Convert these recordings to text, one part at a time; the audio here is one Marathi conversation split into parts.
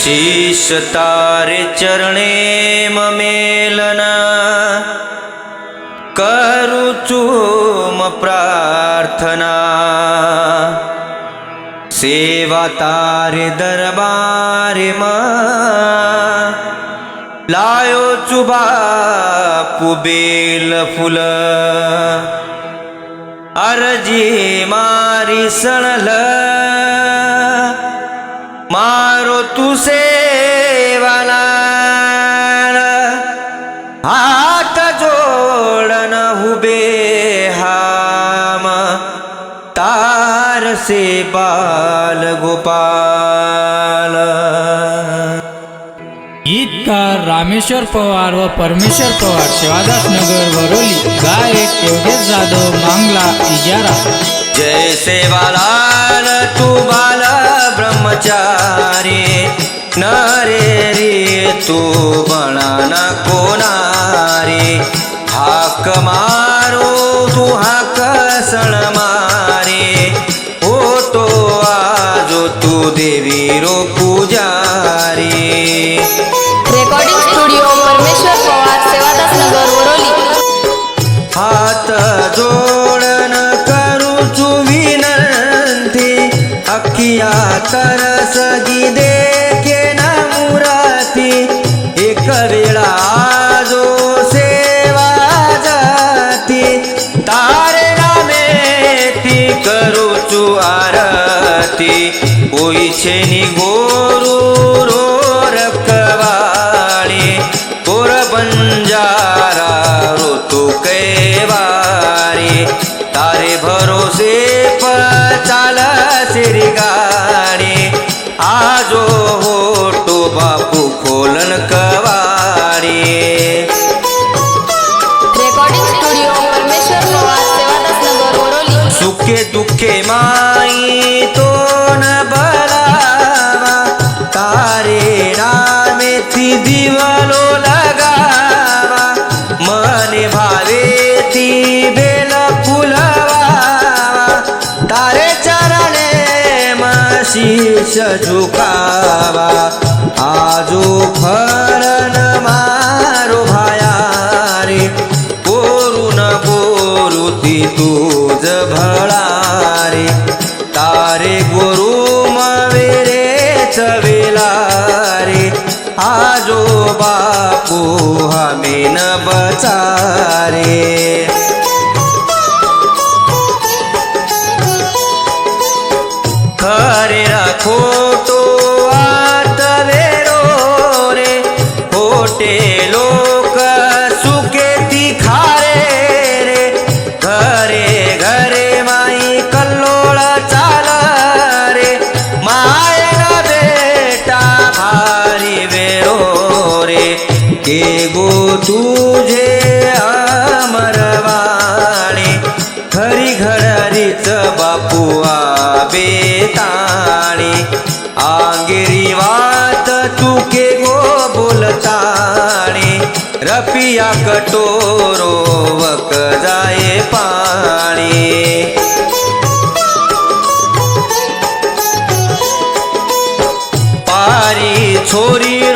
शीश तारे चरणे ममेलना। करू म प्रार्थना। सेवा तारे दरबारे मा। लायो चुबा पुबेल फुल। अरजी मारी सणल। मारो तू सेवाला हात जोडन हुबे हाम। तारसे बाल गोपाल। गीतकार रामेश्वर पवार व परमेश्वर पवार शिवादास नगर वरोली गायक योगेश जाधव मांगला इजारा. जय सेवालाल तू बाल ब्रह्मचारी नरे रे तू बणान कोणारी. हाक मारो तू हाक सण मारे. हो तो आजो तू देवी रो पुजारी. रेकॉर्डिंग स्टुडिओ परमेश्वर पवार सेवादास नगर वरोली. हात जोडन करूचु विनंती अखिया तरस देखे ना मुराती एक वेळा जो सेवा जाती तारे नामे ती करूचु आरती. होईछे नि गोरू रोर कवाळी गोर बंजारा ऋतु कैवारी. तारे भरोसे पचाल सिरगा आजो होटो बापू खोलन कवारी रेकॉर्डिंग स्टुडिओ परमेश्वर सुखे दुःखे माई मशीष झुकावा आजो फरण मारो भाया रे बोरू न बोरू ती तुझ भळारे तारे गुरु मवेरे चवेलारे आजो बापू हमी न बचारे। खरे Oh. તાણી આંગરી વાત તું કે ગો બોલતાણી રપિયા કટોરો વક જાય પાણી. પારી છોરી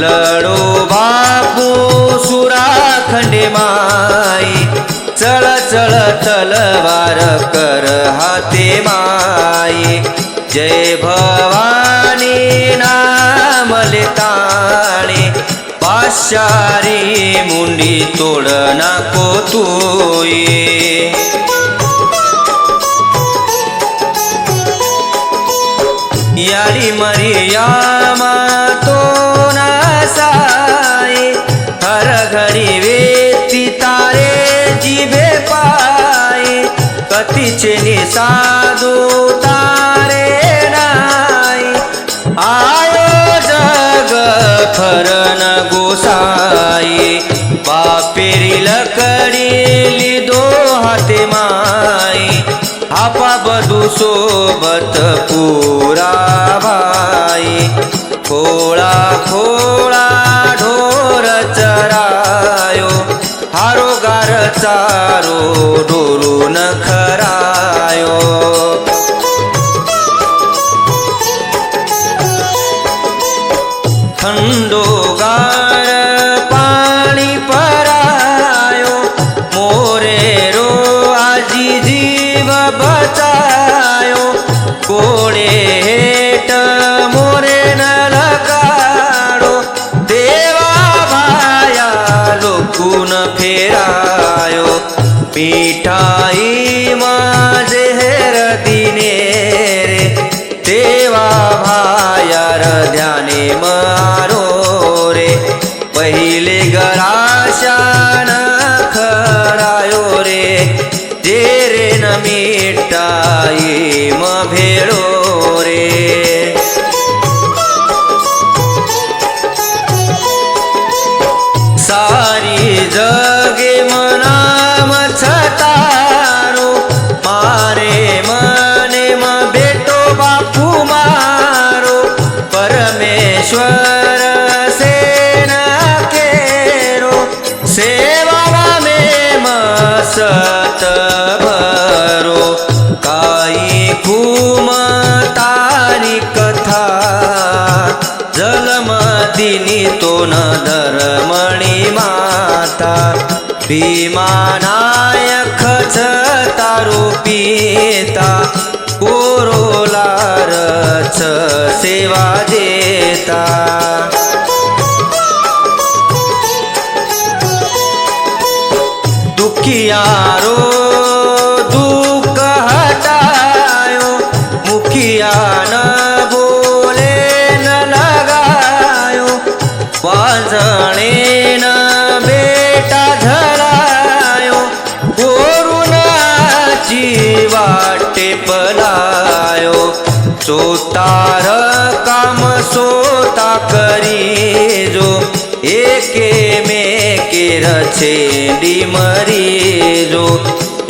लडो बापू सुरा खंडे माई चळ चळ तलवार कर हाते माई। जय भवानी नाम ताणे पाशारी मुंडी तोड नको तुये यारी मरियामा मा साधू तारे नाही आयो जग फरन गोसाई। बापेरी लकडी दो हाते माई। आपा बधू सोबत पुरा भाई। खोळा खोळा चारो डोरून खरायो। खंडो সারা सेवा में मसत भरो काई कुम तारी कथा जलमदिनी तो न धर्मणी माता भीमानायक तारो पिता कोरोलारच सेवा देता। दुखियारो दुख हटायो। मुखिया न बोले न लगायो। वाजणे न बेटा झरायो कोरुणाची वाटे पलायो। सोतार काम सोता करी जो एके में रछेडी मरी जो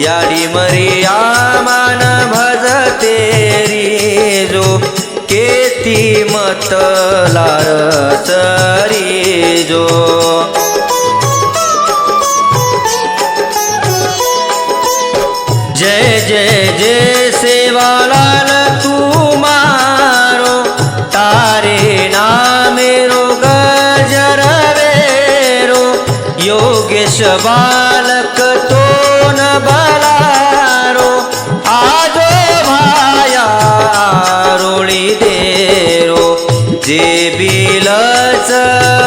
याडी मरी आमान भज तेरी जो केती मत लार सरी जो जय बालक तो न बलारो आजो भाया रोळी देरो जे बिलच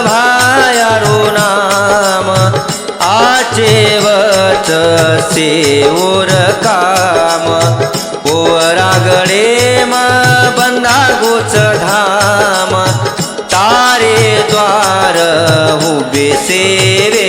भायारो नाम आचेवच सेवर काम पोरागडे मा बंधा गोच धाम तारे द्वार उभे सेवे